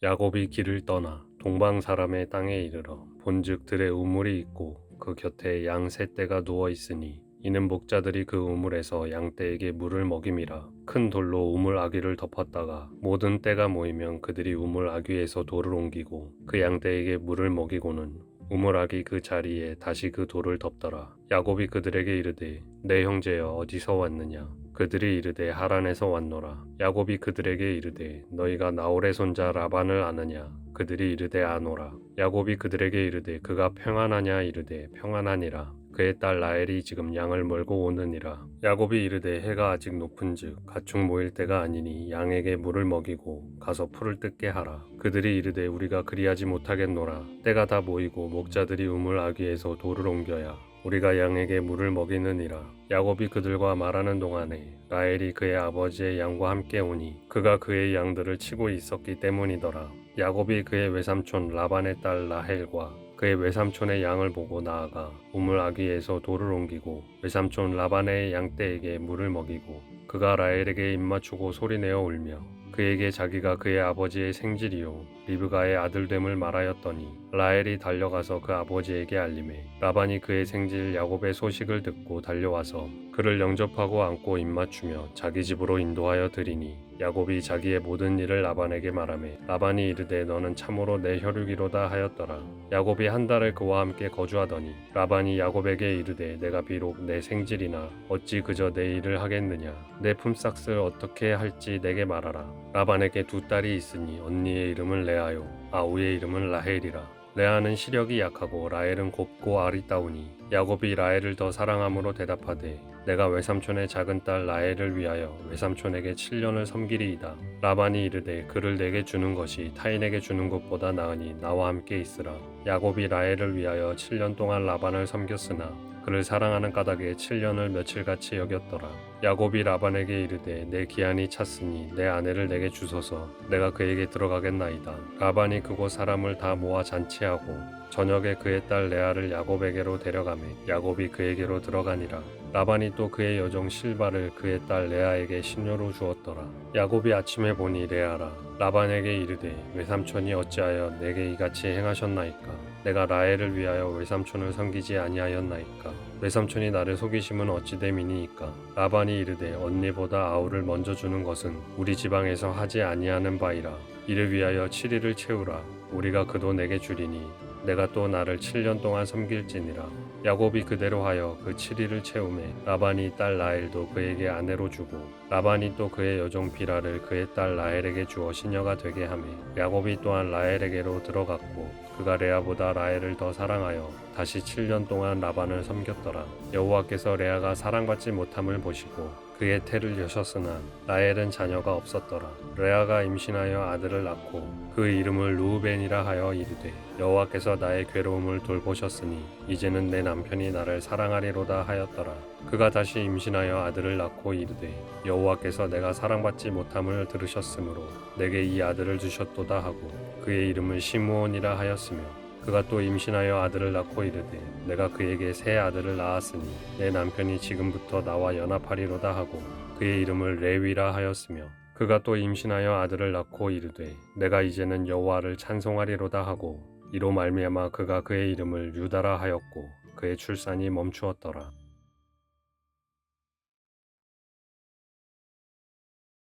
야곱이 길을 떠나 동방 사람의 땅에 이르러 본즉 들에 우물이 있고 그 곁에 양 세 떼가 누워 있으니 이는 목자들이 그 우물에서 양떼에게 물을 먹임이라 큰 돌로 우물 아귀를 덮었다가 모든 떼가 모이면 그들이 우물 아귀에서 돌을 옮기고 그 양떼에게 물을 먹이고는 우물 아귀 그 자리에 다시 그 돌을 덮더라. 야곱이 그들에게 이르되 내 형제여 어디서 왔느냐 그들이 이르되 하란에서 왔노라. 야곱이 그들에게 이르되 너희가 나홀의 손자 라반을 아느냐? 그들이 이르되 아노라. 야곱이 그들에게 이르되 그가 평안하냐? 이르되 평안하니라. 그의 딸 라헬이 지금 양을 몰고 오느니라. 야곱이 이르되 해가 아직 높은즉 가축 모일 때가 아니니 양에게 물을 먹이고 가서 풀을 뜯게 하라. 그들이 이르되 우리가 그리하지 못하겠노라. 때가 다 모이고 목자들이 우물 아귀에서 돌을 옮겨야 우리가 양에게 물을 먹이느니라. 야곱이 그들과 말하는 동안에 라헬이 그의 아버지의 양과 함께 오니 그가 그의 양들을 치고 있었기 때문이더라. 야곱이 그의 외삼촌 라반의 딸 라헬과 그의 외삼촌의 양을 보고 나아가 우물 아귀에서 돌을 옮기고 외삼촌 라반의 양떼에게 물을 먹이고 그가 라헬에게 입맞추고 소리내어 울며 그에게 자기가 그의 아버지의 생질이요 리브가의 아들됨을 말하였더니 라헬이 달려가서 그 아버지에게 알림해 라반이 그의 생질 야곱의 소식을 듣고 달려와서 그를 영접하고 안고 입맞추며 자기 집으로 인도하여 드리니 야곱이 자기의 모든 일을 라반에게 말하매 라반이 이르되 너는 참으로 내 혈육이로다 하였더라. 야곱이 한 달을 그와 함께 거주하더니 라반이 야곱에게 이르되 내가 비록 내 생질이나 어찌 그저 내 일을 하겠느냐? 내 품삯을 어떻게 할지 내게 말하라. 라반에게 두 딸이 있으니 언니의 이름은 레아요 아우의 이름은 라헬이라. 레아는 시력이 약하고 라헬은 곱고 아리따우니 야곱이 라헬을 더 사랑함으로 대답하되 내가 외삼촌의 작은 딸 라헬을 위하여 외삼촌에게 7년을 섬기리이다. 라반이 이르되 그를 내게 주는 것이 타인에게 주는 것보다 나으니 나와 함께 있으라. 야곱이 라헬을 위하여 7년 동안 라반을 섬겼으나 그를 사랑하는 까닭에 7년을 며칠같이 여겼더라. 야곱이 라반에게 이르되 내 기한이 찼으니 내 아내를 내게 주소서 내가 그에게 들어가겠나이다. 라반이 그곳 사람을 다 모아 잔치하고 저녁에 그의 딸 레아를 야곱에게로 데려가매 야곱이 그에게로 들어가니라. 라반이 또 그의 여종 실바를 그의 딸 레아에게 신료로 주었더라. 야곱이 아침에 보니 레아라. 라반에게 이르되 외삼촌이 어찌하여 내게 이같이 행하셨나이까? 내가 라헬을 위하여 외삼촌을 섬기지 아니하였나이까? 외삼촌이 나를 속이심은 어찌 됨이니이까? 라반이 이르되 언니보다 아우를 먼저 주는 것은 우리 지방에서 하지 아니하는 바이라. 이를 위하여 7일을 채우라. 우리가 그도 내게 주리니 내가 또 나를 7년 동안 섬길지니라. 야곱이 그대로 하여 그 7일을 채우매 라반이 딸 라헬도 그에게 아내로 주고 라반이 또 그의 여종 비라를 그의 딸 라헬에게 주어 시녀가 되게 하매 야곱이 또한 라헬에게로 들어갔고 그가 레아보다 라헬을 더 사랑하여 다시 7년 동안 라반을 섬겼더라. 여호와께서 레아가 사랑받지 못함을 보시고 그의 태를 여셨으나 라헬은 자녀가 없었더라. 레아가 임신하여 아들을 낳고 그 이름을 루우벤이라 하여 이르되 여호와께서 나의 괴로움을 돌보셨으니 이제는 내 남편이 나를 사랑하리로다 하였더라. 그가 다시 임신하여 아들을 낳고 이르되 여호와께서 내가 사랑받지 못함을 들으셨으므로 내게 이 아들을 주셨도다 하고 그의 이름을 시므온이라 하였으며 그가 또 임신하여 아들을 낳고 이르되 내가 그에게 새 아들을 낳았으니 내 남편이 지금부터 나와 연합하리로다 하고 그의 이름을 레위라 하였으며 그가 또 임신하여 아들을 낳고 이르되 내가 이제는 여호와를 찬송하리로다 하고 이로 말미암아 그가 그의 이름을 유다라 하였고 그의 출산이 멈추었더라